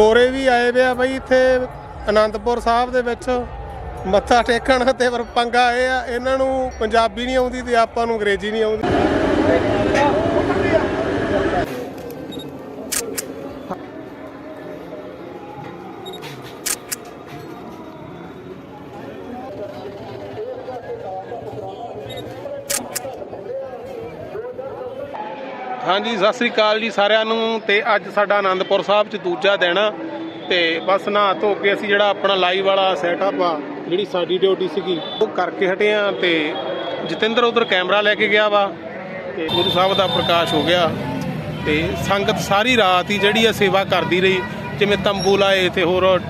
ਗੋਰੇ ਵੀ ਆਏ ਵੇ ਆ ਬਈ ਇੱਥੇ ਆਨੰਦਪੁਰ ਸਾਹਿਬ ਦੇ ਵਿੱਚ। ਮੱਥਾ ਟੇਕਣ ਤੇ ਪਰ ਪੰਗਾ ਇਹ ਆ, ਇਹਨਾਂ ਨੂੰ ਪੰਜਾਬੀ ਨਹੀਂ ਆਉਂਦੀ ਤੇ ਆਪਾਂ ਨੂੰ ਅੰਗਰੇਜ਼ੀ ਨਹੀਂ ਆਉਂਦੀ। ਹਾਂਜੀ, ਸਤਿ ਸ੍ਰੀ ਅਕਾਲ ਜੀ ਸਾਰਿਆਂ ਨੂੰ ਤੇ ਅੱਜ ਸਾਡਾ ਆਨੰਦਪੁਰ ਸਾਹਿਬ ਚ ਦੂਜਾ ਦਿਨ ਆ ਤੇ ਬਸ ਨਹਾ ਧੋ ਕੇ ਅਸੀਂ ਜਿਹੜਾ ਆਪਣਾ ਲਾਈਵ ਵਾਲਾ ਸੈਟਅਪ ਆ, ਜਿਹੜੀ ਸਾਡੀ ਡਿਊਟੀ ਸੀਗੀ, ਉਹ ਕਰਕੇ ਹਟੇ ਆ ਤੇ ਜਤਿੰਦਰ ਉਧਰ ਕੈਮਰਾ ਲੈ ਕੇ ਗਿਆ ਵਾ ਤੇ ਗੁਰੂ ਸਾਹਿਬ ਦਾ ਪ੍ਰਕਾਸ਼ ਹੋ ਗਿਆ ਤੇ ਸੰਗਤ ਸਾਰੀ ਰਾਤ ਹੀ ਜਿਹੜੀ ਆ ਸੇਵਾ ਕਰਦੀ ਰਹੀ, ਜਿਵੇਂ ਤੰਬੂ ਲਾਏ ਤੇ ਹੋਰ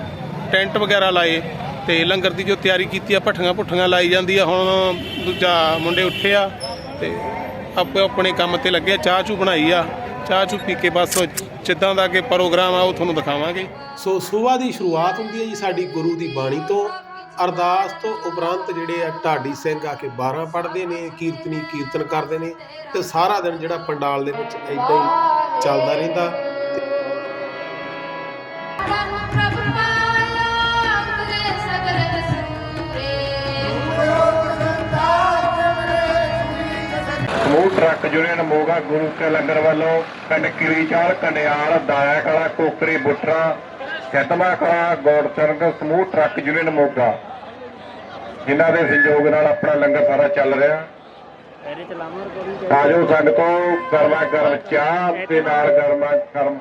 ਟੈਂਟ ਵਗੈਰਾ ਲਾਏ ਤੇ ਲੰਗਰ ਦੀ ਜੋ ਤਿਆਰੀ ਕੀਤੀ ਆ ਭੱਠੀਆਂ ਭੁੱਠੀਆਂ ਲਾਈ ਜਾਂਦੀ ਆ, ਹੁਣ ਦੂਜਾ ਮੁੰਡੇ ਉੱਠੇ ਆ ਤੇ ਆਪੋ ਆਪਣੇ ਕੰਮ ਤੇ ਲੱਗੇ ਆ, ਚਾਹ ਚੂ ਬਣਾਈ ਆ। ਚਾਹ ਚੂ ਪੀ ਕੇ ਬਸ ਜਿੱਦਾਂ ਦਾ ਕਿ ਪ੍ਰੋਗਰਾਮ ਆ ਉਹ ਤੁਹਾਨੂੰ ਦਿਖਾਵਾਂਗੇ। ਸੋ ਸੁਬਾਹ ਦੀ ਸ਼ੁਰੂਆਤ ਹੁੰਦੀ ਹੈ ਜੀ ਸਾਡੀ ਗੁਰੂ ਦੀ ਬਾਣੀ ਤੋਂ। ਅਰਦਾਸ ਤੋਂ ਉਪਰੰਤ ਜਿਹੜੇ ਆ ਢਾਡੀ ਸਿੰਘ ਆ ਕੇ 12 ਪੜ੍ਹਦੇ ਨੇ ਕੀਰਤਨੀ ਕੀਰਤਨ ਕਰਦੇ ਨੇ ਤੇ ਸਾਰਾ ਦਿਨ ਜਿਹੜਾ ਪੰਡਾਲ ਦੇ ਵਿੱਚ ਇਦਾਂ ਹੀ ਚੱਲਦਾ ਰਹਿੰਦਾ। ਟਰੱਕ ਯੂਨੀਅਨ ਮੋਗਾ ਗੁਰੂ ਕੇ ਲੰਗਰ ਵੱਲੋਂ ਪਿੰਡ ਕਿਰੀਚਾਲ ਕੰਡਿਆਲ ਦਾਇਆ ਕੋਕਰੀ, ਬੁੱਟਰਾ, ਖਤਮਾ ਕਲਾ, ਗੌੜਚਰਗ ਸਮੂਹ ਟਰੱਕ ਯੂਨੀਅਨ ਮੋਗਾ। ਜਿਨ੍ਹਾਂ ਦੇ ਸਹਿਯੋਗ ਨਾਲ ਆਪਣਾ ਲੰਗਰ ਸਾਰਾ ਚੱਲ ਰਿਹਾ। ਆਜੋ ਸੰਗਤੋਂ ਗਰਮਾ ਗਰਮ ਚਾਹ ਤੇ ਨਾਲ ਗਰਮਾ ਗਰਮ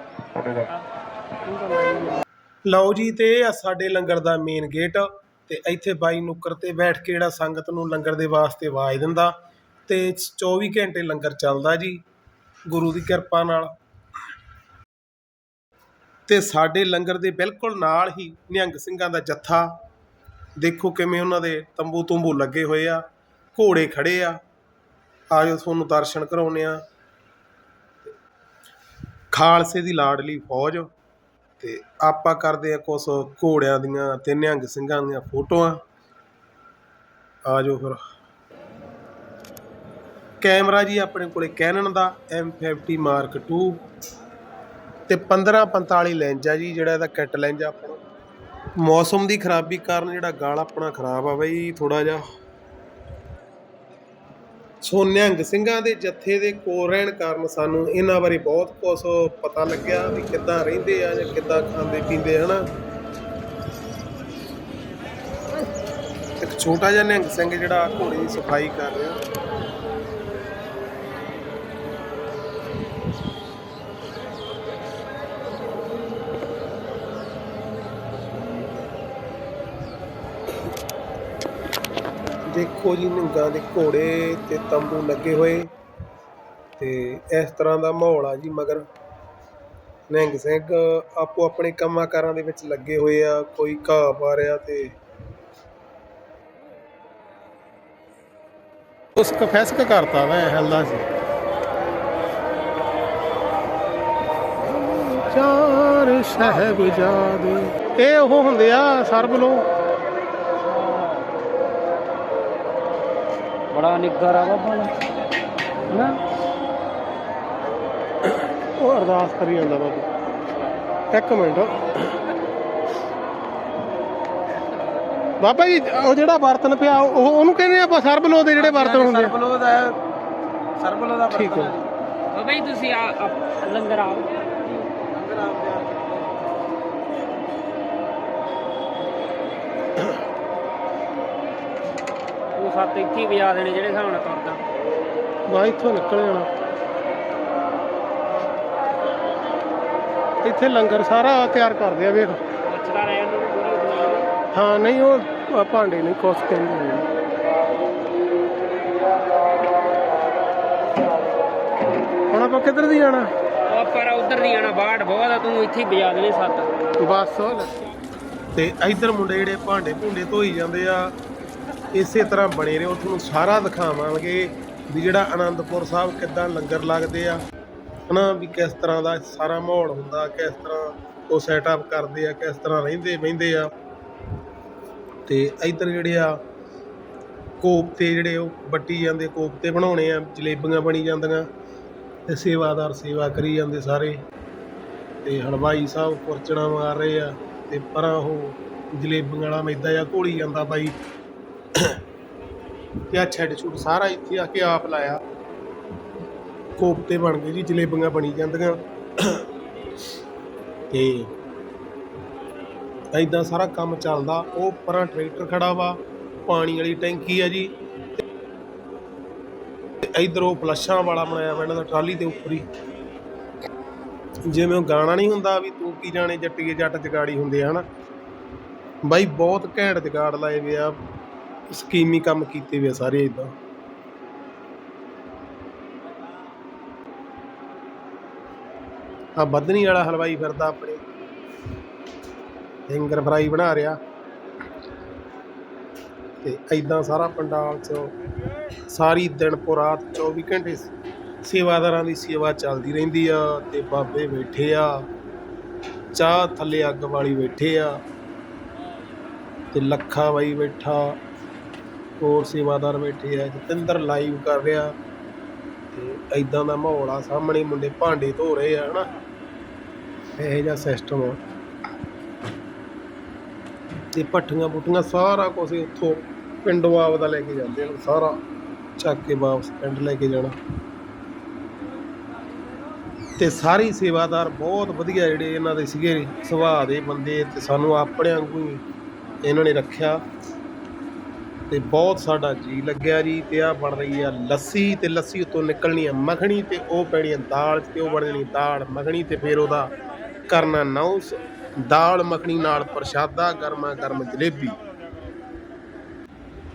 ਲਓ ਜੀ ਤੇ ਆ ਸਾਡੇ ਲੰਗਰ ਦਾ ਮੇਨ ਗੇਟ ਤੇ ਇੱਥੇ ਬਾਈ ਨੁੱਕਰ ਤੇ ਬੈਠ ਕੇ ਜਿਹੜਾ ਸੰਗਤ ਨੂੰ ਲੰਗਰ ਦੇ ਵਾਸਤੇ ਆਵਾਜ਼ ਦਿੰਦਾ। ਤੇ 24 ਘੰਟੇ ਲੰਗਰ ਚੱਲਦਾ ਜੀ, ਗੁਰੂ ਦੀ ਕਿਰਪਾ ਨਾਲ। ਤੇ ਸਾਡੇ ਲੰਗਰ ਦੇ ਬਿਲਕੁਲ ਨਾਲ ਹੀ ਨਿਹੰਗ ਸਿੰਘਾਂ ਦਾ ਜੱਥਾ। ਦੇਖੋ ਕਿਵੇਂ ਉਹਨਾਂ ਦੇ ਤੰਬੂ ਤੁੰਬੂ ਲੱਗੇ ਹੋਏ ਆ, ਘੋੜੇ ਖੜੇ ਆ। ਆਜੋ ਤੁਹਾਨੂੰ ਦਰਸ਼ਨ ਕਰਾਉਨੇ ਆ। ਖਾਲਸੇ ਦੀ ਲਾਡਲੀ ਫੌਜ, ਤੇ ਆਪਾਂ ਕਰਦੇ ਆ ਕੁਛ ਘੋੜਿਆਂ ਦੀਆਂ ਤੇ ਨਿਹੰਗ ਸਿੰਘਾਂ ਦੀਆਂ ਫੋਟੋਆਂ। ਆ ਜਾਓ ਫਿਰ। ਕੈਮਰਾ ਜੀ ਆਪਣੇ ਕੋਲੇ ਕੈਨਨ ਦਾ M50 ਮਾਰਕ II ਤੇ 1545 ਲੈਂਜ ਆ ਜੀ, ਜਿਹੜਾ ਇਹਦਾ ਕਿੱਟ ਲੈਂਜ ਆ ਮੌਸਮ ਦੀ ਖਰਾਬੀ ਕਾਰਨ ਜਿਹੜਾ ਗਾਲ ਆਪਣਾ ਖਰਾਬ ਆ ਬਈ ਥੋੜਾ ਜਿਹਾ। ਸੋ ਨਿਹੰਗ ਸਿੰਘਾਂ ਦੇ ਜੱਥੇ ਦੇ ਕੋਲ ਰਹਿਣ ਕਾਰਨ ਸਾਨੂੰ ਇਹਨਾਂ ਬਾਰੇ ਬਹੁਤ ਕੁਝ ਪਤਾ ਲੱਗਿਆ ਵੀ ਕਿੱਦਾਂ ਰਹਿੰਦੇ ਆ ਜਾਂ ਕਿੱਦਾਂ ਖਾਂਦੇ ਪੀਂਦੇ, ਹਨਾ। ਇੱਕ ਛੋਟਾ ਜਿਹਾ ਨਿਹੰਗ ਸਿੰਘ ਜਿਹੜਾ ਘੋੜੇ ਦੀ ਸਫ਼ਾਈ ਕਰ ਰਿਹਾ। ਦੇਖੋ ਜੀ ਨਿਹੰਗਾਂ ਦੇ ਘੋੜੇ ਤੇ ਤੰਬੂ ਲੱਗੇ ਹੋਏ। ਤੇ ਇਸ ਤਰ੍ਹਾਂ ਦਾ ਮਾਹੌਲ ਆ ਜੀ ਮਗਰ ਨਿਹੰਗ ਸਿੰਘ ਆਪੋ ਆਪਣੇ ਕੰਮਾਂ ਕਾਰਾਂ ਦੇ ਵਿੱਚ ਲੱਗੇ ਹੋਏ ਆ ਕੋਈ ਘਾਹ ਪਾ ਰਿਹਾ ਤੇ ਉਸ ਕਫੈਸਕ ਕਰਤਾ ਵਾ ਹੱਲਦਾ ਸੀ ਚਾਰ ਸਹਿਬਜ਼ਾਦੇ ਇਹ ਉਹ ਹੁੰਦੇ ਆ ਸਰਬ ਲੋ ਬੜਾ ਨਿੱਗਰ ਆ ਬਾਬਾ ਦਾ ਨਾ? ਉਹ ਅਰਦਾਸ ਕਰੀ ਜਾਂਦਾ ਬਾਬਾ। ਇੱਕ ਮਿੰਟ। ਬਾਬਾ ਜੀ ਉਹ ਜਿਹੜਾ ਬਰਤਨ ਪਿਆ ਉਹ ਉਹਨੂੰ ਕਹਿੰਦੇ ਆਪਾਂ ਸਰਬਲੋ ਦੇ ਜਿਹੜੇ ਬਰਤਨ ਹੁੰਦੇ ਆ। ਸਰਬਲੋ ਦਾ ਸਰਬਲੋ ਦਾ ਠੀਕ ਹੈ ਬਾਬਾ ਜੀ ਤੁਸੀਂ ਆ ਆ- ਲੰਗਰ ਆਓ। ਉਹ ਸੱਤ ਇੱਥੇ ਹੀ ਵਜਾ ਦੇਣੇ ਜਿਹੜੇ ਹਿਸਾਬ ਨਾਲ ਕਰਦਾ। ਬਾ ਇੱਥੋਂ ਨਿਕਲ ਜਾਣਾ। ਇੱਥੇ ਲੰਗਰ ਸਾਰਾ ਤਿਆਰ ਕਰਦੇ ਆ ਵੇਖ। ਪੂਰੀ ਦੁਨੀਆ ਹਾਂ ਨਹੀਂ ਉਹ ਭਾਂਡੇ ਨਹੀਂ ਕੁਛ ਕਹਿੰਦੇ ਨੇ। ਹੁਣ ਆਪਾਂ ਕਿੱਧਰ ਦੀ ਜਾਣਾ? ਪਰ ਉਧਰ ਦੀ ਆਣਾ ਬਾੜ ਬਹੁਤ ਆ ਤੂੰ ਇੱਥੇ ਹੀ ਵਜਾ ਦੇਣੇ ਸੱਤ। ਬਸ। ਤੇ ਇਧਰ ਮੁੰਡੇ ਜਿਹੜੇ ਭਾਂਡੇ ਭੁੰਡੇ ਧੋਈ ਜਾਂਦੇ ਆ ਇਸੇ ਤਰ੍ਹਾਂ ਬਣੇ ਰਹੋ। ਤੁਹਾਨੂੰ ਸਾਰਾ ਦਿਖਾਵਾਂਗੇ ਵੀ ਜਿਹੜਾ ਆਨੰਦਪੁਰ ਸਾਹਿਬ ਕਿੱਦਾਂ ਲੰਗਰ ਲੱਗਦੇ ਆ। ਹਨਾ ਵੀ ਕਿਸ ਤਰ੍ਹਾਂ ਦਾ ਸਾਰਾ ਮਾਹੌਲ ਹੁੰਦਾ, ਕਿਸ ਤਰ੍ਹਾਂ ਉਹ ਸੈਟਅਪ ਕਰਦੇ ਆ, ਕਿਸ ਤਰ੍ਹਾਂ ਰਹਿੰਦੇ ਬਹਿੰਦੇ ਆ। ਤੇ ਇਧਰ ਜਿਹੜੇ ਆ, ਕੋਫਤੇ ਜਿਹੜੇ ਉਹ ਵੱਟੀ ਜਾਂਦੇ, ਕੋਫਤੇ ਬਣਾਉਣੇ ਆ, ਜਲੇਬੀਆਂ ਬਣੀ ਜਾਂਦੀਆਂ ਤੇ ਸੇਵਾਦਾਰ ਸੇਵਾ ਕਰੀ ਜਾਂਦੇ ਸਾਰੇ। ਤੇ ਹਲਵਾਈ ਸਾਹਿਬ ਕੁਰਚਣਾ ਮਾਰ ਰਹੇ ਆ ਤੇ ਪਰਾਂ ਉਹ ਜਲੇਬੀਆਂ ਵਾਲਾ ਮੈਦਾ ਜਾਂ ਘੋਲੀ ਜਾਂਦਾ ਬਾਈ। ਤੇ ਆ ਛੱਡ ਛੁੱਟ ਸਾਰਾ ਇੱਥੇ ਆ ਕੇ ਆਪ ਲਾਇਆ। ਕੋਫਤੇ ਬਣ ਗਏ ਜੀ, ਜਲੇਬੀਆਂ ਬਣੀ ਜਾਂਦੀਆਂ। ਤੇ ਐਦਾਂ ਸਾਰਾ ਕੰਮ ਚੱਲਦਾ, ਉਹ ਪਰਾਂ ਟਰੈਕਟਰ ਖੜਾ ਵਾ, ਪਾਣੀ ਵਾਲੀ ਟੈਂਕੀ ਆ ਜੀ। ਤੇ ਇਧਰ ਉਹ ਫਲਸ਼ਾਂ ਵਾਲਾ ਬਣਾਇਆ ਵਾ ਇਹਨਾਂ ਦਾ ਟਰਾਲੀ ਦੇ ਉੱਪਰ ਹੀ। ਜਿਵੇਂ ਉਹ ਗਾਣਾ ਨਹੀਂ ਹੁੰਦਾ ਵੀ ਤੂੰ ਕੀ ਜਾਣੇ ਜੱਟੀਏ ਜੱਟ ਜਗਾੜੀ ਹੁੰਦੇ ਆ, ਹਨਾ। ਬਾਈ ਬਹੁਤ ਘੈਂਟ ਜਗਾੜ ਲਾਏ ਵੇ ਆ। ਸਕੀਮੀ ਕੰਮ ਕੀਤੇ ਵੇ ਆ ਸਾਰੇ ਇਦਾਂ ਆ ਬੱਦਨੀ ਵਾਲਾ ਹਲਵਾਈ ਫਿਰਦਾ ਆਪਣੇ। ਫਿੰਗਰ ਫਰਾਈ ਬਣਾ ਰਿਹਾ। ਤੇ ਐਦਾਂ ਸਾਰਾ ਪੰਡਾਲ ਚ ਸਾਰੀ ਦਿਨ ਪੋ ਰਾਤ 24 ਘੰਟੇ ਸੇਵਾਦਾਰਾਂ ਦੀ ਸੇਵਾ ਚੱਲਦੀ ਰਹਿੰਦੀ ਆ ਤੇ ਬਾਬੇ ਬੈਠੇ ਆ। ਚਾਹ ਥੱਲੇ ਅੱਗ ਵਾਲੀ ਬੈਠੇ ਆ। ਤੇ ਲੱਖਾ ਬਾਈ ਬੈਠਾ। ਹੋਰ ਸੇਵਾਦਾਰ ਬੈਠੇ ਆ, ਜਤਿੰਦਰ ਲਾਈਵ ਕਰ ਰਿਹਾ। ਤੇ ਐਦਾਂ ਦਾ ਮਾਹੌਲ ਆ, ਸਾਹਮਣੇ ਮੁੰਡੇ ਭਾਂਡੇ ਧੋ ਰਹੇ ਆ, ਹਨਾ? ਇਹੋ ਜਿਹਾ ਸਿਸਟਮ ਆ। ਤੇ ਪੱਠੀਆਂ ਪੁੱਠੀਆਂ ਸਾਰਾ ਕੁਝ ਉੱਥੋਂ ਪਿੰਡੋਂ ਆਪਦਾ ਲੈ ਕੇ ਜਾਂਦੇ ਆ, ਸਾਰਾ ਚੱਕ ਕੇ ਵਾਪਸ ਪਿੰਡ ਲੈ ਕੇ ਜਾਣਾ। ਤੇ ਸਾਰੇ ਸੇਵਾਦਾਰ ਬਹੁਤ ਵਧੀਆ ਜਿਹੜੇ ਇਹਨਾਂ ਦੇ ਸੀਗੇ, ਸੁਭਾਅ ਦੇ ਬੰਦੇ ਤੇ ਸਾਨੂੰ ਆਪਣੇ ਵਾਂਗੂ ਹੀ ਇਹਨਾਂ ਨੇ ਰੱਖਿਆ। ਤੇ ਬਹੁਤ ਸਾਡਾ ਜੀ ਲੱਗਿਆ ਜੀ ਤੇ ਆ ਬਣ ਰਹੀ ਆ ਲੱਸੀ ਤੇ ਲੱਸੀ ਉੱਤੋਂ ਨਿਕਲਣੀ ਆ ਮੱਖਣੀ ਤੇ ਉਹ ਪੈਣੀ ਆ ਦਾਲ ਤੇ ਉਹ ਬਣ ਜਾਣੀ ਦਾਲ ਮੱਖਣੀ ਤੇ ਫਿਰ ਉਹਦਾ ਕਰਨਾ ਨਾਉਸ ਦਾਲ ਮੱਖਣੀ ਨਾਲ ਪ੍ਰਸ਼ਾਦਾ, ਗਰਮਾ ਗਰਮ ਜਲੇਬੀ।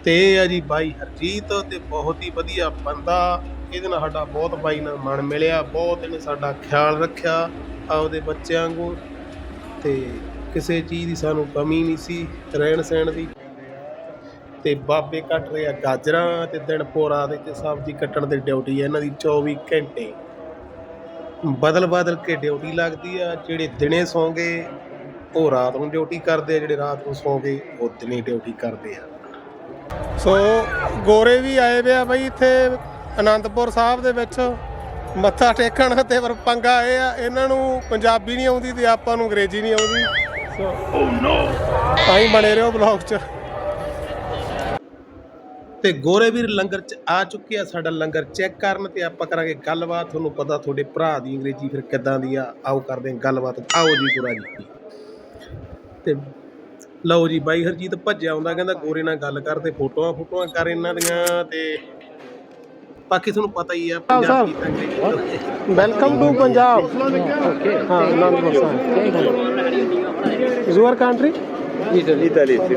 ਤੇ ਇਹ ਆ ਜੀ ਬਾਈ ਹਰਜੀਤ ਤੇ ਬਹੁਤ ਹੀ ਵਧੀਆ ਬੰਦਾ। ਇਹਦੇ ਨਾਲ ਸਾਡਾ ਬਹੁਤ ਬਾਈ ਨਾਲ ਮਨ ਮਿਲਿਆ, ਬਹੁਤ ਇਹਨੇ ਸਾਡਾ ਖਿਆਲ ਰੱਖਿਆ ਆਪਦੇ ਬੱਚਿਆਂ ਵਾਂਗੂ ਤੇ ਕਿਸੇ ਚੀਜ਼ ਦੀ ਸਾਨੂੰ ਕਮੀ ਨਹੀਂ ਸੀ ਰਹਿਣ ਸਹਿਣ ਦੀ। ਤੇ ਬਾਬੇ ਕੱਟ ਰਹੇ ਆ ਗਾਜਰਾਂ ਤੇ ਦਿਨ ਪੋਰਾ ਦੇ ਤੇ ਸਬਜ਼ੀ ਕੱਟਣ ਦੀ ਡਿਊਟੀ ਹੈ। ਇਹਨਾਂ ਦੀ 24 ਘੰਟੇ ਬਦਲ ਬਦਲ ਕੇ ਡਿਊਟੀ ਲੱਗਦੀ ਆ। ਜਿਹੜੇ ਦਿਨੇ ਸੌਂਗੇ ਉਹ ਰਾਤ ਨੂੰ ਡਿਊਟੀ ਕਰਦੇ ਆ। ਜਿਹੜੇ ਰਾਤ ਨੂੰ ਸੌਂਗੇ ਉਹ ਦਿਨੇ ਡਿਊਟੀ ਕਰਦੇ ਆ। ਸੋ ਗੋਰੇ ਵੀ ਆਏ ਵੇ ਆ ਬਈ ਇੱਥੇ ਆਨੰਦਪੁਰ ਸਾਹਿਬ ਦੇ ਵਿੱਚ। ਮੱਥਾ ਟੇਕਣ ਤੇ ਪਰ ਪੰਗਾ ਇਹ ਆ। ਇਹਨਾਂ ਨੂੰ ਪੰਜਾਬੀ ਨਹੀਂ ਆਉਂਦੀ ਤੇ ਆਪਾਂ ਨੂੰ ਅੰਗਰੇਜ਼ੀ ਨਹੀਂ ਆਉਂਦੀ। ਸੋ ਓ ਨੋ ਤਾਂ ਹੀ ਬਣੇ ਰਹੋ ਬਲੌਗ 'ਚ। ਤੇ ਗੋਰੇ ਵੀਰ ਲੰਗਰ 'ਚ ਆ ਚੁੱਕੇ ਆ ਸਾਡਾ ਲੰਗਰ ਚੈੱਕ ਕਰਨ ਤੇ ਆਪਾਂ ਕਰਾਂਗੇ ਗੱਲਬਾਤ। ਤੁਹਾਨੂੰ ਪਤਾ ਤੁਹਾਡੇ ਭਰਾ ਦੀ ਅੰਗਰੇਜ਼ੀ ਫਿਰ ਕਿੱਦਾਂ ਦੀ ਆ। ਆਓ ਕਰਦੇ ਹਾਂ ਗੱਲਬਾਤ। ਆਓ ਜੀ ਗੋਰਾ ਜੀ। ਤੇ ਲਓ ਜੀ ਬਾਈ ਹਰਜੀਤ ਭੱਜਿਆ ਆਉਂਦਾ ਕਹਿੰਦਾ ਗੋਰੇ ਨਾਲ ਗੱਲ ਕਰ ਤੇ ਫੋਟੋਆਂ ਫੋਟੋਆਂ ਕਰ ਇਹਨਾਂ ਦੀਆਂ ਤੇ ਬਾਕੀ ਤੁਹਾਨੂੰ ਪਤਾ ਹੀ ਆ ਪੰਜਾਬੀ ਤਾਂ ਅੰਗਰੇਜ਼ੀ ਵੈਲਕਮ ਟੂ ਪੰਜਾਬ ਹਾਂ Anandpur Sahib. Your country Italy, sì,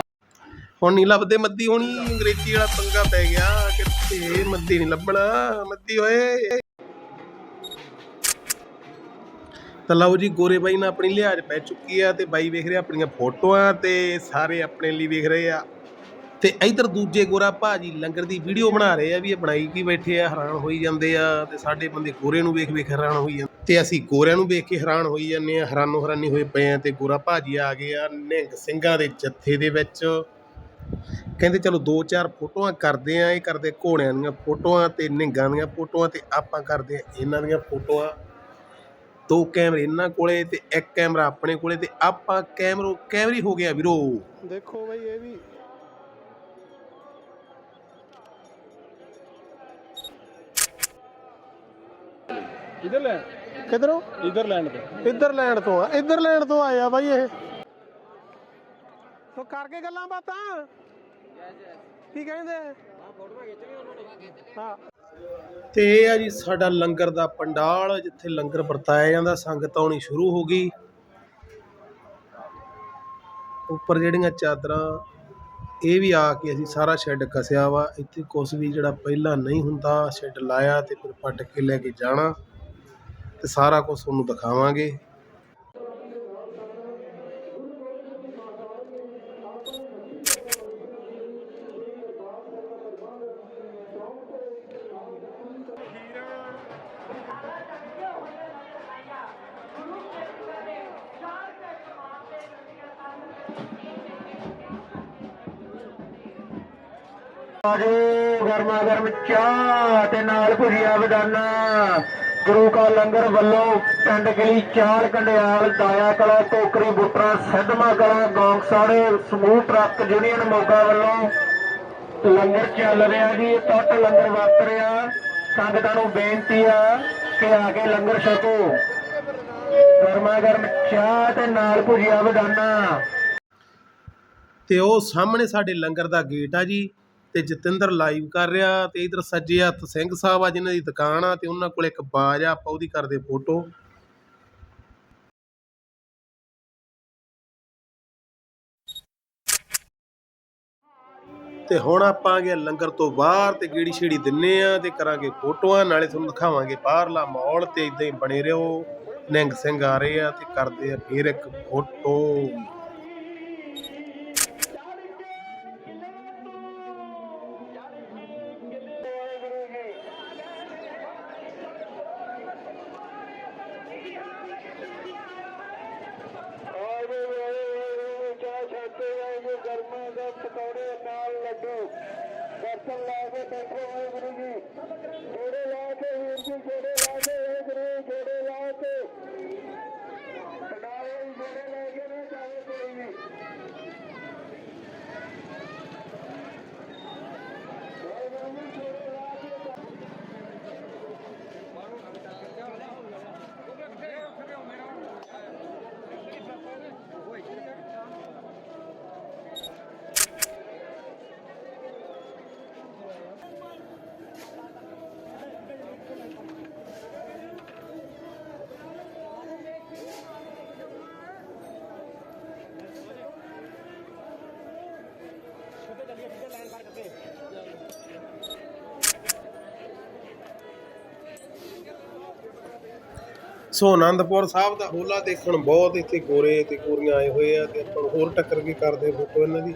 ਹੁਣ ਨਹੀਂ ਲੱਭਦੇ ਮੱਦੀ ਹੋਣੀ, ਅੰਗਰੇਜ਼ੀ ਵਾਲਾ ਪੰਗਾ ਪੈ ਗਿਆ ਕਿੱਥੇ ਮੱਦੀ ਨਹੀਂ ਲੱਭਣਾ, ਮੱਦੀ ਓਏ। ਤਾਂ ਲਓ ਜੀ, ਗੋਰੇ ਬਾਈ ਨਾਲ ਆਪਣੀ ਲਿਹਾਜ਼ ਪੈ ਚੁੱਕੀ ਆ, ਤੇ ਬਾਈ ਵੇਖ ਰਿਹਾ ਆਪਣੀਆਂ ਫੋਟੋਆਂ, ਤੇ ਸਾਰੇ ਆਪਣੇ ਲਈ ਵੇਖ ਰਹੇ ਆ। ਤੇ ਇਧਰ ਦੂਜੇ ਗੋਰਾ ਭਾਜੀ ਲੰਗਰ ਦੀ ਵੀਡੀਓ ਬਣਾ ਰਹੇ ਆ, ਵੀ ਇਹ ਬਣਾਈ ਕੀ ਬੈਠੇ ਆ, ਹੈਰਾਨ ਹੋਈ ਜਾਂਦੇ ਆ, ਤੇ ਸਾਡੇ ਬੰਦੇ ਗੋਰੇ ਨੂੰ ਵੇਖ ਵੇਖ ਹੈਰਾਨ ਹੋਈ ਜਾਂਦੇ ਤੇ ਅਸੀਂ ਗੋਰਿਆਂ ਨੂੰ ਵੇਖ ਕੇ ਹੈਰਾਨ ਹੋਈ ਜਾਂਦੇ ਆ ਹੈਰਾਨੋ ਹੈਰਾਨੀ ਹੋਏ ਪਏ ਆ, ਤੇ ਗੋਰਾ ਭਾਜੀ ਆ ਗਏ ਆ ਨਿਹੰਗ ਸਿੰਘਾਂ ਦੇ ਜੱਥੇ ਦੇ ਵਿੱਚ। ਕਹਿੰਦੇ ਚਲੋ ਦੋ ਚਾਰ ਫੋਟੋਆਂ ਕਰਦੇ ਆ ਇਹ ਕਰਦੇ ਘੋੜਿਆਂ ਦੀਆਂ ਫੋਟੋਆਂ ਤੇ ਨਿਹੰਗਾਂ ਦੀਆਂ ਫੋਟੋਆਂ ਤੇ ਆਪਾਂ ਕਰਦੇ ਆ ਇਹਨਾਂ ਦੀਆਂ ਫੋਟੋਆਂ। ਦੋ ਕੈਮਰੇ ਇਹਨਾਂ ਕੋਲੇ ਤੇ ਇੱਕ ਕੈਮਰਾ ਆਪਣੇ ਕੋਲੇ ਤੇ ਆਪਾਂ ਕੈਮਰੋ ਕੈਮਰੀ ਹੋ ਗਿਆ ਵੀਰੋ। ਦੇਖੋ ਬਈ ਇਹ ਵੀ। ਇਧਰ ਲੈ? ਕਿਧਰੋਂ? ਇਧਰ ਲੈਂਡ ਤੇ ਇੱਧਰ ਲੈਣ ਤੋਂ ਆ ਇੱਧਰ ਲੈਣ ਤੋਂ ਆਇਆ ਬਾਈ ਇਹ। ਤੋ ਕਰਕੇ ਗੱਲਾਂ ਬਾਤਾਂ? ਕੀ ਕਹਿੰਦੇ? ਹਾਂ। ਤੇ ਇਹ ਆ ਜੀ ਸਾਡਾ ਲੰਗਰ ਦਾ ਪੰਡਾਲ, ਜਿੱਥੇ ਲੰਗਰ ਵਰਤਾਇਆ ਜਾਂਦਾ, ਸੰਗਤ ਆਉਣੀ ਸ਼ੁਰੂ ਹੋ ਗਈ। ਉੱਪਰ ਜਿਹੜੀਆਂ ਚਾਦਰਾਂ, ਇਹ ਵੀ ਆ ਕੇ ਅਸੀਂ ਸਾਰਾ ਸ਼ੈੱਡ ਕਸਿਆ ਵਾ। ਇੱਥੇ ਕੁਝ ਵੀ ਜਿਹੜਾ ਪਹਿਲਾਂ ਨਹੀਂ ਹੁੰਦਾ, ਸ਼ੈੱਡ ਲਾਇਆ ਤੇ ਫਿਰ ਪੱਟ ਕੇ ਲੈ ਕੇ ਜਾਣਾ ਤੇ ਸਾਰਾ ਕੁਝ ਤੁਹਾਨੂੰ ਦਿਖਾਵਾਂਗੇ। ਗਰਮਾ ਗਰਮ ਚਾਹ ਤੇ ਨਾਲ ਭੁਜੀਆ ਬਦਾਨਾ ਗੁਰੂ ਕਾ ਲੰਗਰ ਵੱਲੋਂ ਪਿੰਡ ਗਲੀ ਚਾਰ ਕੰਡਿਆਲ, ਦਾਇਆ ਕਲਾ ਟੋਕਰੀ ਬੁੱਟਰਾ ਸਿੱਧਮਾ ਕਲਾ ਗੌਂਕਸਾੜੇ ਸਮੂਹ ਟਰੱਕ ਯੂਨੀਅਨ ਮੋਗਾ ਵੱਲੋਂ ਲੰਗਰ ਚੱਲ ਰਿਹਾ ਜੀ ਟੱਟ ਲੰਗਰ ਵਰਤ ਰਿਹਾ। ਸੰਗਤਾਂ ਨੂੰ ਬੇਨਤੀ ਆ ਕਿ ਆ ਕੇ ਲੰਗਰ ਛਕੋ। ਗਰਮਾ ਗਰਮ ਚਾਹ ਤੇ ਨਾਲ ਭੁਜਿਆ ਬਦਾਨਾ ਤੇ ਉਹ ਸਾਹਮਣੇ ਸਾਡੇ ਲੰਗਰ ਦਾ ਗੇਟ ਆ ਜੀ। ਤੇ ਜਤਿੰਦਰ ਲਾਈਵ ਕਰ ਰਿਹਾ ਤੇ ਇਧਰ ਸੱਜੇ ਹੱਥ ਸਿੰਘ ਸਾਹਿਬ ਆ, ਜਿਨ੍ਹਾਂ ਦੀ ਦੁਕਾਨ ਆ, ਤੇ ਉਹਨਾਂ ਕੋਲ ਇੱਕ ਬਾਜ ਆ, ਆਪਾਂ ਉਹਦੀ ਕਰਦੇ ਫੋਟੋ ਤੇ ਹੁਣ ਆਪਾਂ ਗਏ ਲੰਗਰ ਤੋਂ ਬਾਹਰ ਤੇ ਗੇੜੀ ਛੇੜੀ ਦਿੰਨੇ ਆ ਤੇ ਕਰਾਂਗੇ ਫੋਟੋਆਂ ਨਾਲੇ ਤੁਹਾਨੂੰ ਦਿਖਾਵਾਂਗੇ ਬਾਹਰਲਾ ਮਾਹੌਲ ਤੇ ਇਦਾਂ ਹੀ ਬਣੇ ਰਹੋ। ਨਿੰਗ ਸਿੰਘ ਆ ਰਹੇ ਆ ਤੇ ਕਰਦੇ ਆ ਫੇਰ ਇੱਕ ਫੋਟੋ ਗਰਮਾ ਦਾ ਪਕੌੜੇ ਨਾਲ ਲੱਡੂ ਦਰਸ਼ਨ ਲਾ ਕੇ ਬੈਠੇ ਹੋਏ ਗੁਰੂ ਜੀ ਜੋੜੇ ਲਾ ਕੇ ਵੀਰ ਜੀ ਜੋੜੇ ਲਾ ਕੇ ਇਹ ਗੁਰੂ ਜੋੜੇ ਲਾ ਕੇ ਨਾਲੇ ਜੋੜੇ ਲਾ ਕੇ ਨਾ ਜਾਵੇ ਗੁਰੂ ਜੀ ਸੋ ਆਨੰਦਪੁਰ ਸਾਹਿਬ ਦਾ ਹੋਲਾ ਦੇਖਣ ਬਹੁਤ ਇੱਥੇ ਗੋਰੇ ਤੇ ਗੋਰੀਆਂ ਆਏ ਹੋਏ ਆ ਤੇ ਆਪਾਂ ਨੂੰ ਹੋਰ ਟੱਕਰ ਕੇ ਕਰਦੇ ਫੋਟੋ ਇਹਨਾਂ ਦੀ।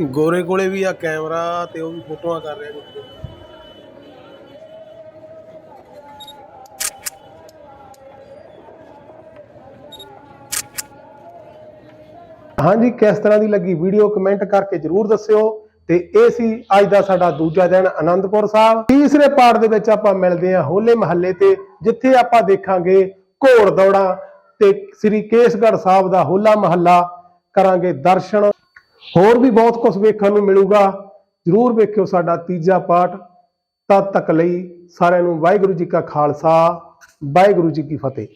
ਗੋਰੇ ਕੋਲੇ ਵੀ ਆ ਕੈਮਰਾ ਤੇ ਉਹ ਵੀ ਫੋਟੋਆਂ ਕਰ ਰਿਹਾ ਕੁਝ ਹਾਂਜੀ, ਕਿਸ ਤਰ੍ਹਾਂ ਦੀ ਲੱਗੀ ਵੀਡੀਓ ਕਮੈਂਟ ਕਰਕੇ ਜਰੂਰ ਦੱਸਿਓ। ਤੇ ਇਹ ਸੀ ਅੱਜ ਦਾ ਸਾਡਾ ਦੂਜਾ ਦਿਨ ਆਨੰਦਪੁਰ ਸਾਹਿਬ। ਤੀਸਰੇ ਪਾਰਟ ਦੇ ਵਿੱਚ ਆਪਾਂ ਮਿਲਦੇ ਹਾਂ ਹੋਲੇ ਮਹੱਲੇ ਤੇ, ਜਿੱਥੇ ਆਪਾਂ ਦੇਖਾਂਗੇ ਘੋੜ ਦੌੜਾਂ ਤੇ ਸ੍ਰੀ ਕੇਸਗੜ੍ਹ ਸਾਹਿਬ ਦਾ ਹੋਲਾ ਮਹੱਲਾ ਕਰਾਂਗੇ ਦਰਸ਼ਨ। ਹੋਰ ਵੀ ਬਹੁਤ ਕੁਝ ਵੇਖਣ ਨੂੰ ਮਿਲੂਗਾ। ਜਰੂਰ ਵੇਖਿਓ ਸਾਡਾ ਤੀਜਾ ਪਾਠ। ਤਦ ਤੱਕ ਲਈ ਸਾਰਿਆਂ ਨੂੰ ਵਾਹਿਗੁਰੂ ਜੀ ਕਾ ਖਾਲਸਾ, ਵਾਹਿਗੁਰੂ ਜੀ ਕੀ ਫਤਿਹ।